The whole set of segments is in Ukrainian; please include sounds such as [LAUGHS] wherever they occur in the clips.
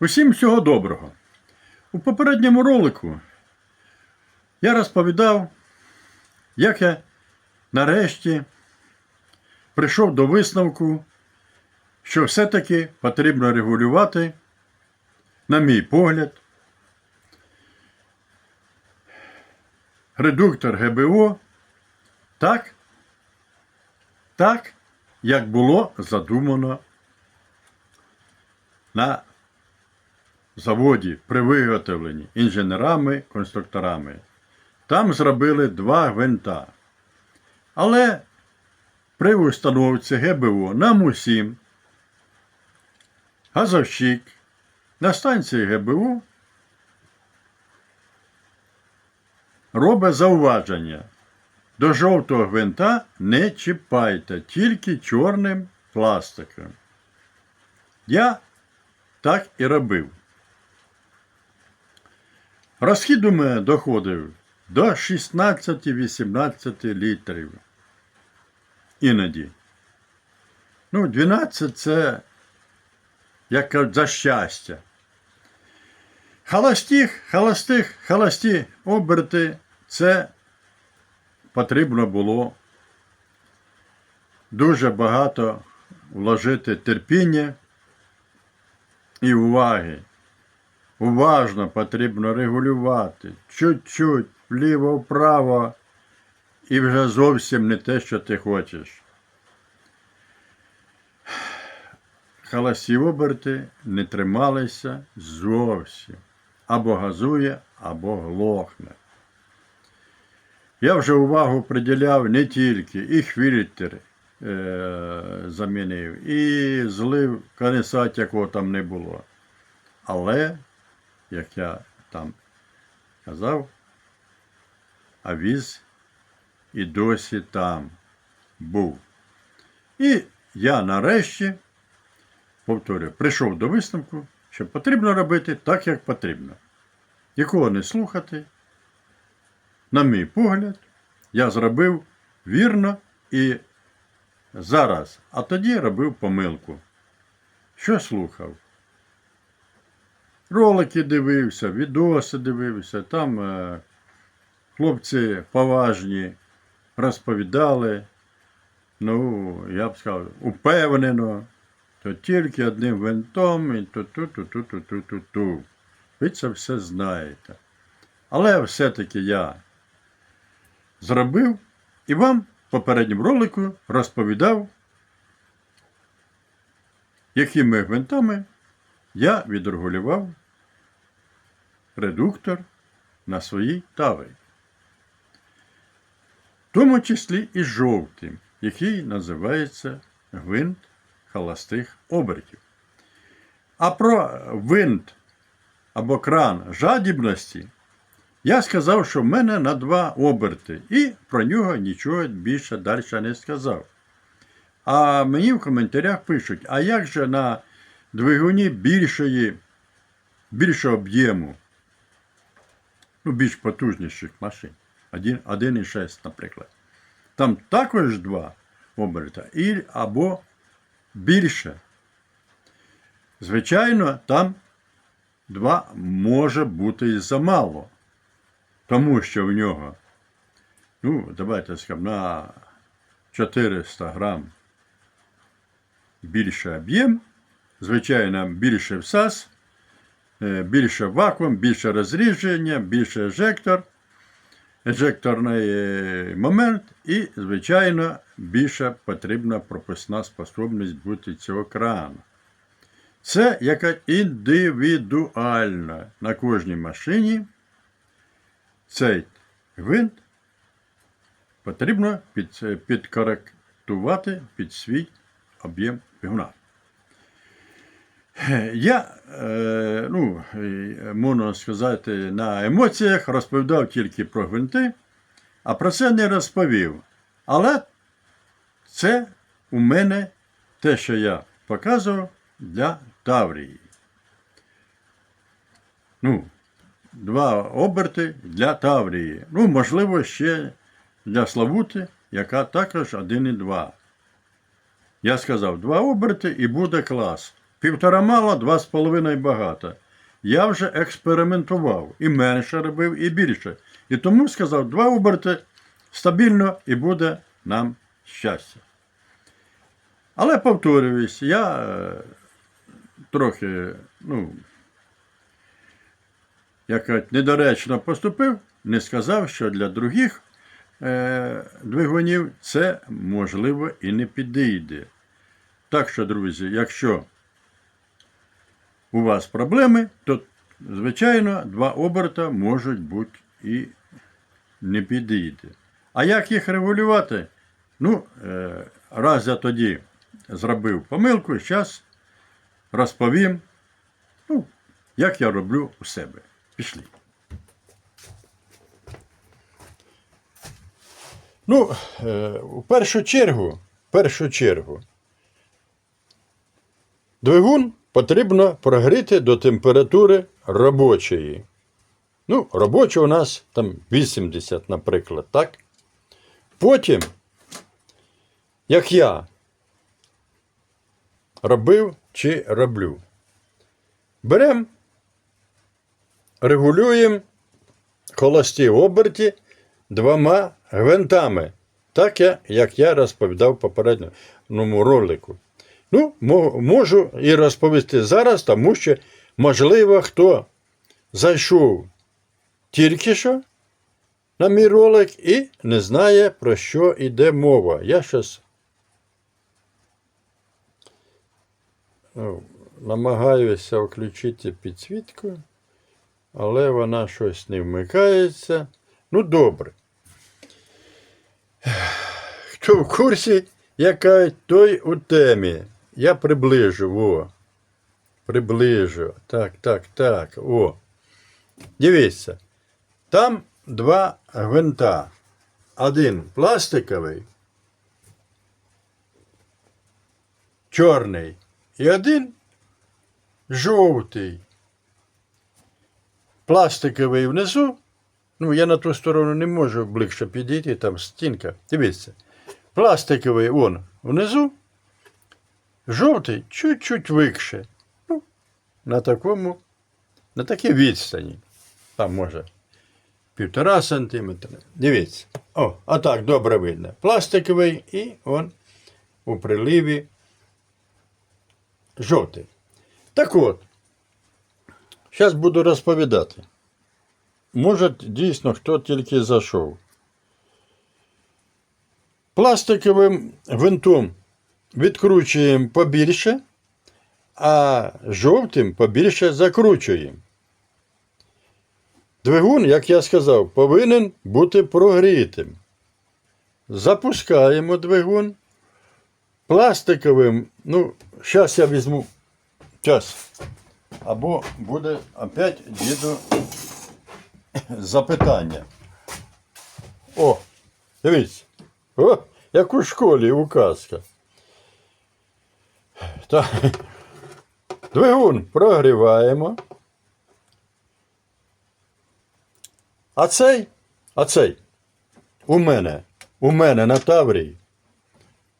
Усім всього доброго. У попередньому ролику я розповідав, як я нарешті прийшов до висновку, що все-таки потрібно регулювати, на мій погляд, редуктор ГБО так, так, як було задумано на заводі при виготовленні інженерами, конструкторами. Там зробили два гвинта. Але при установці ГБО нам усім газовщик на станції ГБО робить зауваження. До жовтого гвинта не чіпайте, тільки чорним пластиком. Я так і робив. Розхід у мене доходив до 16-18 літрів. Іноді. Ну, 12 це як кажуть, за щастя. Холостих, холостих, холості оберти це потрібно було дуже багато вложити терпіння і уваги. Уважно потрібно регулювати чуть-чуть вліво-вправо і вже зовсім не те, що ти хочеш. Халасі оберти не трималися зовсім. Або газує, або глохне. Я вже увагу приділяв не тільки і хвільтер е, замінив, і злив конденсат, якого там не було. Але, як я там казав, авіз і досі там був. І я нарешті, повторюю, прийшов до висновку, що потрібно робити так, як потрібно. Нікого не слухати. На мій погляд, я зробив вірно і зараз, а тоді робив помилку. Що слухав? Ролики дивився, відоси дивився, там е, хлопці поважні розповідали, ну, я б сказав, упевнено, то тільки одним винтом і ту-ту-ту-ту-ту-ту-ту. Ви це все знаєте. Але все-таки я зробив і вам в попередньому ролику розповідав, якими гвинтами я відрегулював редуктор на своїй таврі. В тому числі і жовтим, який називається гвинт холостих обертів. А про гвинт або кран жадібності я сказав, що в мене на два оберти, і про нього нічого більше далі не сказав. А мені в коментарях пишуть, а як же на двигуні більшої, більшого об'єму, ну, більш потужніших машин, 1,6, наприклад. Там також два оберта, і, або більше. Звичайно, там два може бути і замало. Тому що в нього, ну, давайте скажемо, на 400 грам більше об'єм, звичайно, більше всас, е, більше вакуум, більше розрідження, більше ежектор, ежекторний е, момент і, звичайно, більша потрібна пропускна способність бути цього крану. Це яка індивідуальна на кожній машині цей гвинт потрібно під, підкоректувати під свій об'єм двигуна. Я, е, ну, е, можна сказати, на емоціях розповідав тільки про гвинти, а про це не розповів. Але це у мене те, що я показував для Таврії. Ну, два оберти для Таврії. Ну, можливо, ще для Славути, яка також 1,2. Я сказав, два оберти і буде клас. Півтора мало, два з половиною багато. Я вже експериментував. І менше робив, і більше. І тому сказав, два оберти стабільно і буде нам щастя. Але повторююсь, я е, трохи, ну, як недоречно поступив, не сказав, що для других е, двигунів це можливо і не підійде. Так що, друзі, якщо у вас проблеми, то, звичайно, два оберта можуть бути і не підійде. А як їх регулювати? Ну, е, раз я тоді зробив помилку, зараз розповім, ну, як я роблю у себе. Пішли. Ну, е, у першу чергу, в першу чергу, двигун потрібно прогріти до температури робочої. Ну, робоча у нас там 80, наприклад, так? Потім, як я робив чи роблю, беремо, регулюємо холості оберті двома гвинтами, так як я розповідав в попередньому ролику. Ну, можу і розповісти зараз, тому що, можливо, хто зайшов тільки що на мій ролик і не знає, про що йде мова. Я щас ну, намагаюся включити підсвітку, але вона щось не вмикається. Ну, добре. Хто в курсі, яка той у темі? Я приближу, о. Приближу. Так, так, так. О. Дивіться. Там два гвинта. Один пластиковий, чорний, і один жовтий. Пластиковий внизу. Ну, я на ту сторону не можу ближче підійти, там стінка. Дивіться. Пластиковий он внизу, жовтий чуть-чуть вище. Ну, на такому, на такій відстані. Там може півтора сантиметра. Дивіться. О, а так добре видно. Пластиковий і он у приливі жовтий. Так от, зараз буду розповідати. Може, дійсно, хто тільки зайшов. Пластиковим гвинтом відкручуємо побільше, а жовтим побільше закручуємо. Двигун, як я сказав, повинен бути прогрітим. Запускаємо двигун. Пластиковим, ну, зараз я візьму час. Або буде опять діду запитання. О, дивіться. О, як у школі указка. Так. Двигун прогріваємо. А цей, а цей у мене, у мене на Таврії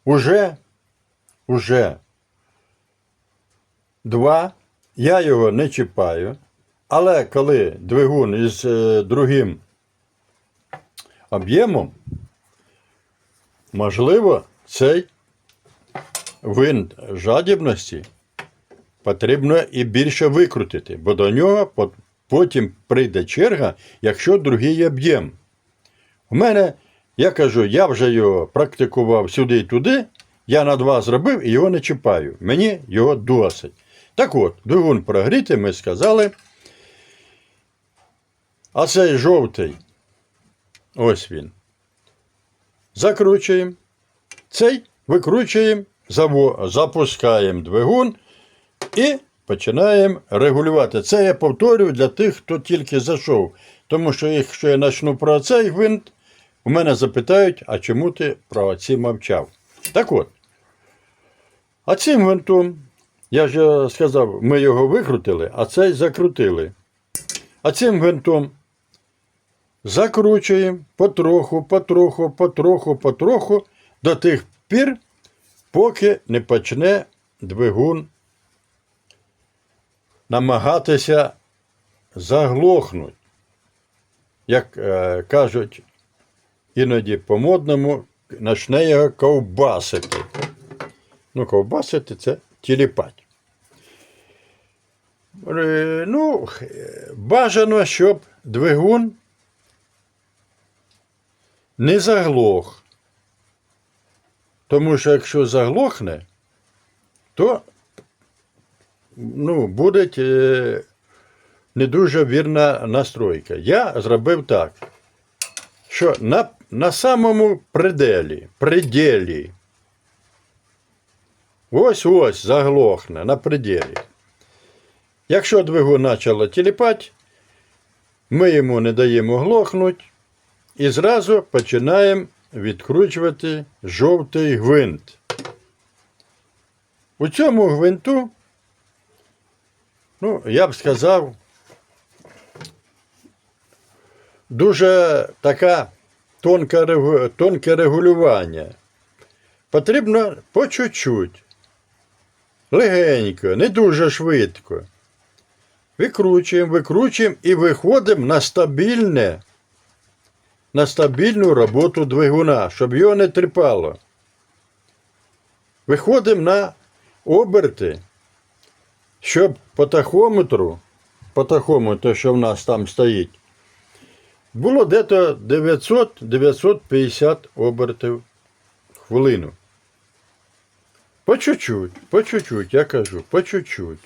уже, уже два. Я його не чіпаю. Але коли двигун із е, другим об'ємом, можливо, цей винт жадібності потрібно і більше викрутити, бо до нього потім прийде черга, якщо другий об'єм. У мене, я кажу, я вже його практикував сюди і туди, я на два зробив і його не чіпаю. Мені його досить. Так от, двигун прогріти, ми сказали. А цей жовтий, ось він. Закручуємо. Цей викручуємо, запускаємо двигун і починаємо регулювати. Це я повторюю для тих, хто тільки зайшов. Тому що якщо я почну про цей гвинт, у мене запитають, а чому ти про оці мовчав? Так от. А цим гвинтом, я ж сказав, ми його викрутили, а цей закрутили. А цим гвинтом закручуємо потроху, потроху, потроху, потроху до тих пір, поки не почне двигун намагатися заглохнути. Як е, кажуть іноді по-модному, почне його ковбасити. Ну, ковбасити це тіліпать. Ну, е, бажано, щоб двигун не заглох. Тому що якщо заглохне, то ну, буде е, не дуже вірна настройка. Я зробив так, що на, на самому пределі, пределі, ось ось заглохне на пределі. Якщо двигун почало тіліпати, ми йому не даємо глохнути і зразу починаємо відкручувати жовтий гвинт. У цьому гвинту, ну, я б сказав, дуже така тонка, тонке регулювання. Потрібно по чуть-чуть, легенько, не дуже швидко. Викручуємо, викручуємо і виходимо на стабільне, на стабільну роботу двигуна, щоб його не тріпало. Виходимо на оберти, щоб по тахометру, по тахометру, що в нас там стоїть, було десь 900-950 обертів хвилину. По чуть-чуть, по чуть-чуть, я кажу, по чуть-чуть.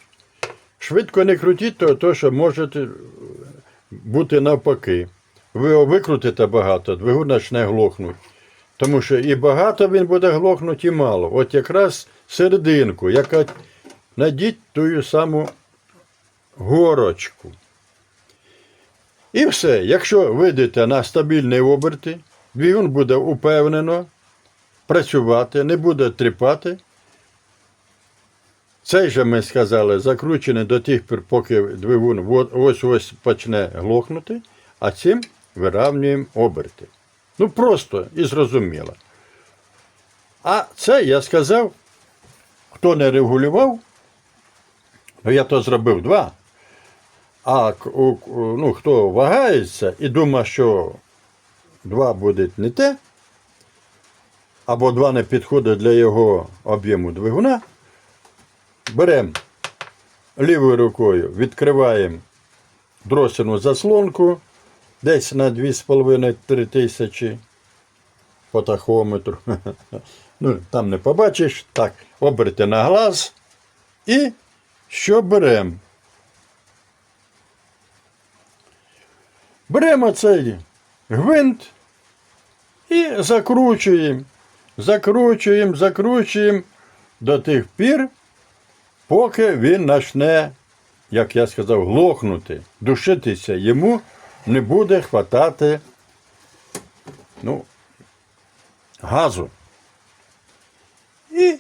Швидко не крутіть, то, що може бути навпаки. Ви його викрутите багато, двигун почне глохнути. Тому що і багато він буде глохнути, і мало. От якраз серединку, яка надіть ту саму горочку. І все. Якщо вийдете на стабільні оберти, двигун буде упевнено працювати, не буде тріпати. Цей же ми сказали, закручений до тих пір, поки двигун ось ось почне глохнути, а цим виравнюємо оберти. Ну просто і зрозуміло. А це я сказав, хто не регулював, ну я то зробив два. А ну, хто вагається і думає, що два буде не те, або два не підходить для його об'єму двигуна, беремо лівою рукою, відкриваємо дросельну заслонку десь на 2,5-3 тисячі по тахометру. [LAUGHS] Ну, там не побачиш. Так, оберте на глаз. І що беремо? Беремо цей гвинт і закручуємо. Закручуємо, закручуємо до тих пір, поки він почне, як я сказав, глохнути, душитися, йому не буде хватати ну, газу. І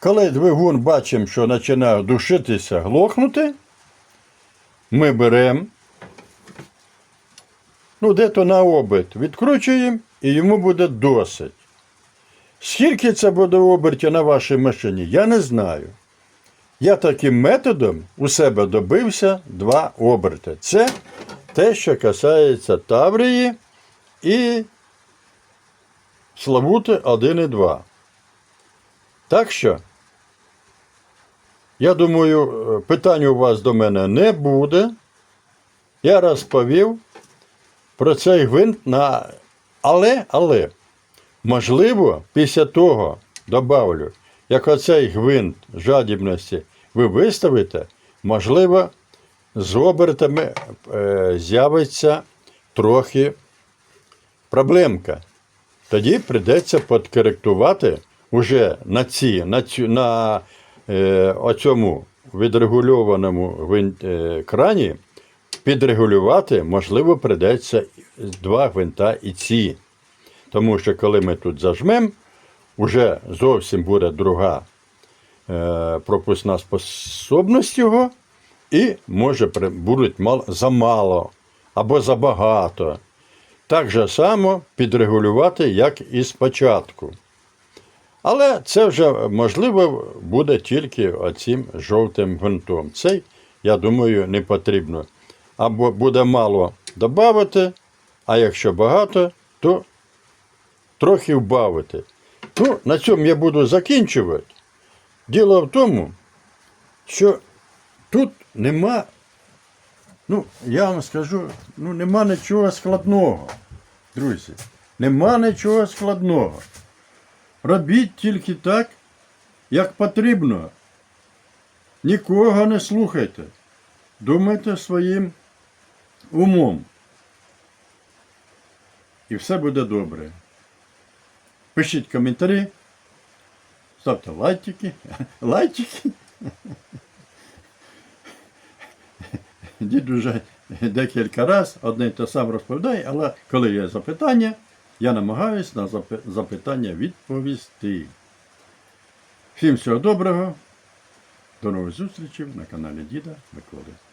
коли двигун бачимо, що починає душитися, глохнути, ми беремо, ну, де-то на оберт відкручуємо, і йому буде досить. Скільки це буде обертів на вашій машині, я не знаю. Я таким методом у себе добився два оберти. Це те, що касається Таврії і Славути 1 і 2. Так що, я думаю, е, питань у вас до мене не буде. Я розповів про цей гвинт на. Але, але, можливо, після того добавлю, як оцей гвинт жадібності ви виставите, можливо, з обертами е, з'явиться трохи проблемка. Тоді прийдеться підкоректувати уже на ці, на, цю, на е, оцьому відрегульованому гвинт, е, крані, підрегулювати, можливо, прийдеться два гвинта і ці. Тому що коли ми тут зажмемо, вже зовсім буде друга е, пропускна способність його, і може будуть мал, замало або забагато. Так же само підрегулювати, як і спочатку. Але це вже можливо буде тільки оцим жовтим гвинтом. Цей я думаю, не потрібно. Або буде мало додати, а якщо багато, то трохи вбавити. Ну, на цьому я буду закінчувати. Діло в тому, що тут нема, ну, я вам скажу, ну, нема нічого складного, друзі. Нема нічого складного. Робіть тільки так, як потрібно. Нікого не слухайте. Думайте своїм умом. І все буде добре. Пишіть коментарі, ставте лайки. [LAUGHS] Лайчики. Дід уже декілька разів одне й те саме розповідає, але коли є запитання, я намагаюся на запитання відповісти. Всім всього доброго. До нових зустрічей на каналі Діда Миколи.